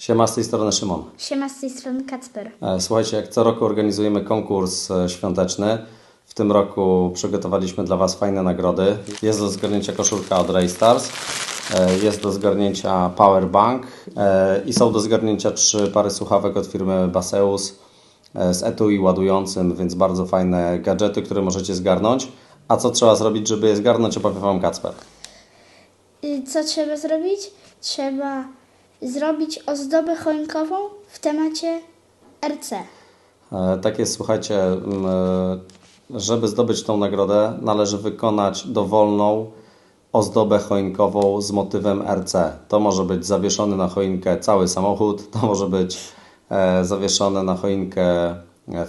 Siema, z tej strony Szymon. Siema z tej strony Kacper. E, Słuchajcie, jak co roku organizujemy konkurs e, świąteczny. W tym roku przygotowaliśmy dla Was fajne nagrody. Jest do zgarnięcia koszulka od Raystars, e, jest do zgarnięcia powerbank i są do zgarnięcia trzy pary słuchawek od firmy Baseus z etui ładującym, więc bardzo fajne gadżety, które możecie zgarnąć. A co trzeba zrobić, żeby je zgarnąć, opowie Wam Kacper. Co trzeba zrobić? Trzeba zrobić ozdobę choinkową w temacie RC. E, Tak jest, słuchajcie, e, żeby zdobyć tą nagrodę, należy wykonać dowolną ozdobę choinkową z motywem RC. To może być zawieszony na choinkę cały samochód, to może być e, zawieszone na choinkę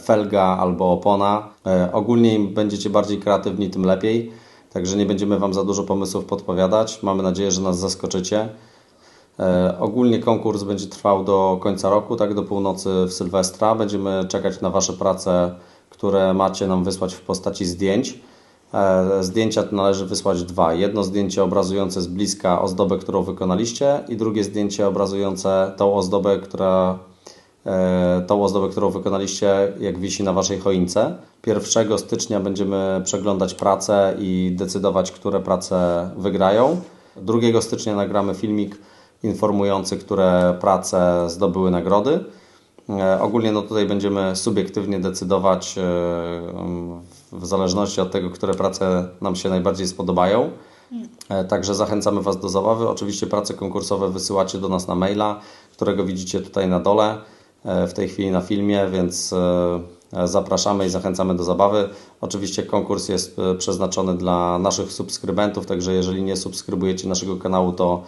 felga albo opona. Ogólnie im będziecie bardziej kreatywni, tym lepiej. Także nie będziemy Wam za dużo pomysłów podpowiadać. Mamy nadzieję, że nas zaskoczycie. E, Ogólnie konkurs będzie trwał do końca roku, tak do północy w Sylwestra. Będziemy czekać na Wasze prace, które macie nam wysłać w postaci zdjęć. E, Zdjęcia należy wysłać dwa. Jedno zdjęcie obrazujące z bliska ozdobę, którą wykonaliście i drugie zdjęcie obrazujące tą ozdobę, która e, tą ozdobę, którą wykonaliście, jak wisi na Waszej choince. 1 stycznia będziemy przeglądać prace i decydować, które prace wygrają. 2 stycznia nagramy filmik informujący, które prace zdobyły nagrody. E, Ogólnie no tutaj będziemy subiektywnie decydować e, w zależności od tego, które prace nam się najbardziej spodobają. E, Także zachęcamy Was do zabawy. Oczywiście prace konkursowe wysyłacie do nas na maila, którego widzicie tutaj na dole w tej chwili na filmie, więc zapraszamy i zachęcamy do zabawy. Oczywiście konkurs jest przeznaczony dla naszych subskrybentów, także jeżeli nie subskrybujecie naszego kanału, to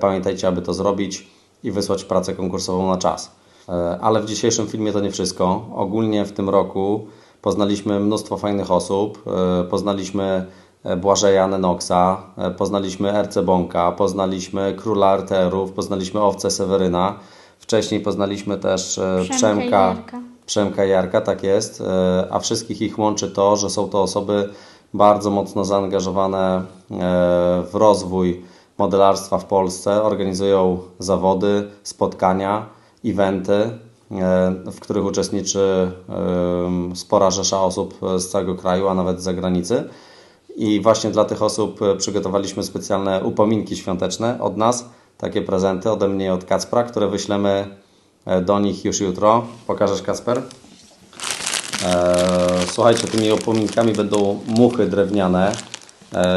pamiętajcie, aby to zrobić i wysłać pracę konkursową na czas. E, Ale w dzisiejszym filmie to nie wszystko. Ogólnie w tym roku poznaliśmy mnóstwo fajnych osób. E, Poznaliśmy e, Błażeja Nenoxa, e, poznaliśmy Erce Bąka, poznaliśmy Króla Arterów, poznaliśmy Owce Seweryna. Wcześniej poznaliśmy też e, Przemka i Przemka, Jarka. Przemka Jarka, tak jest. E, A wszystkich ich łączy to, że są to osoby bardzo mocno zaangażowane e, w rozwój modelarstwa w Polsce. Organizują zawody, spotkania, eventy, e, w których uczestniczy e, spora rzesza osób z całego kraju, a nawet z zagranicy. I właśnie dla tych osób e, przygotowaliśmy specjalne upominki świąteczne od nas, takie prezenty ode mnie i od Kacpra, które wyślemy do nich już jutro. Pokażesz Kacper? Słuchajcie, tymi upominkami będą muchy drewniane,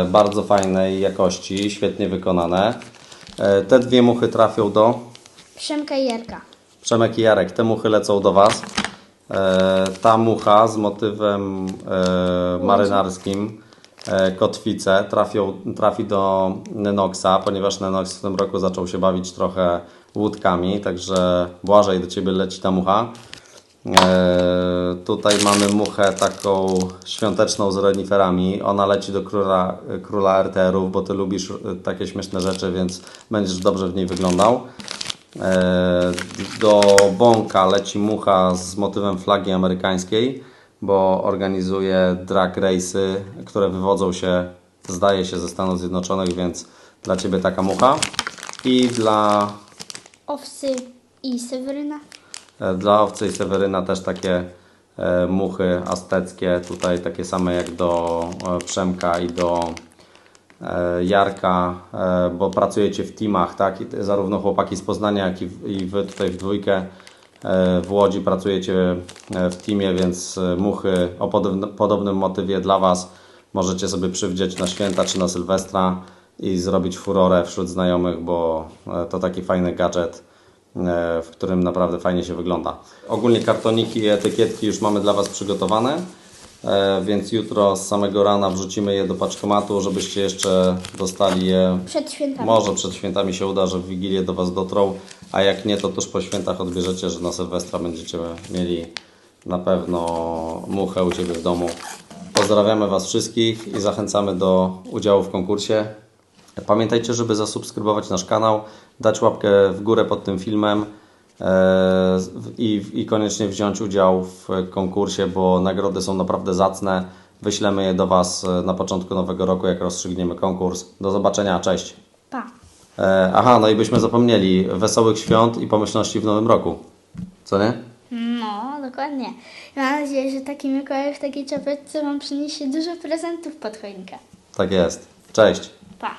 bardzo fajnej jakości, świetnie wykonane. E, Te dwie muchy trafią do Przemka i Jarka. Przemek i Jarek, te muchy lecą do Was. E, ta mucha z motywem e, marynarskim, e, kotwice, trafią, trafi do Nenoxa, ponieważ Nenox w tym roku zaczął się bawić trochę łódkami, także Błażej, do Ciebie leci ta mucha. Tutaj mamy muchę taką świąteczną z reniferami. Ona leci do króla, króla RTR-ów, bo Ty lubisz e, takie śmieszne rzeczy, więc będziesz dobrze w niej wyglądał. E, Do Bąka leci mucha z motywem flagi amerykańskiej, bo organizuje drag race'y, które wywodzą się, zdaje się, ze Stanów Zjednoczonych, więc dla Ciebie taka mucha. I dla, Owcy i Seweryna. e, dla Owcy i Seweryna też takie muchy azteckie, tutaj takie same jak do e, Przemka i do e, Jarka, e, bo pracujecie w teamach, tak? Zarówno chłopaki z Poznania, jak i, wy tutaj w dwójkę e, w Łodzi pracujecie e, w teamie, więc e, muchy o podobn- podobnym motywie dla Was możecie sobie przywdzieć na święta czy na Sylwestra i zrobić furorę wśród znajomych, bo e, to taki fajny gadżet, e, w którym naprawdę fajnie się wygląda. Ogólnie kartoniki i etykietki już mamy dla Was przygotowane. E, więc jutro z samego rana wrzucimy je do paczkomatu, żebyście jeszcze dostali je. Przed świętami. Może przed świętami się uda, że w Wigilię do Was dotrą, a jak nie, to tuż po świętach odbierzecie, że na Sylwestra będziecie mieli na pewno muchę u Ciebie w domu. Pozdrawiamy Was wszystkich i zachęcamy do udziału w konkursie. Pamiętajcie, żeby zasubskrybować nasz kanał, dać łapkę w górę pod tym filmem e, i, i koniecznie wziąć udział w konkursie, bo nagrody są naprawdę zacne. Wyślemy je do Was e, na początku nowego roku, jak rozstrzygniemy konkurs. Do zobaczenia, cześć! Pa. E, aha, no i byśmy zapomnieli wesołych świąt i pomyślności w nowym roku. Co nie? No, dokładnie. Mam nadzieję, że taki Mikołaj w takiej czapeczce Wam przyniesie dużo prezentów pod choinkę. Tak jest. Cześć. Pa!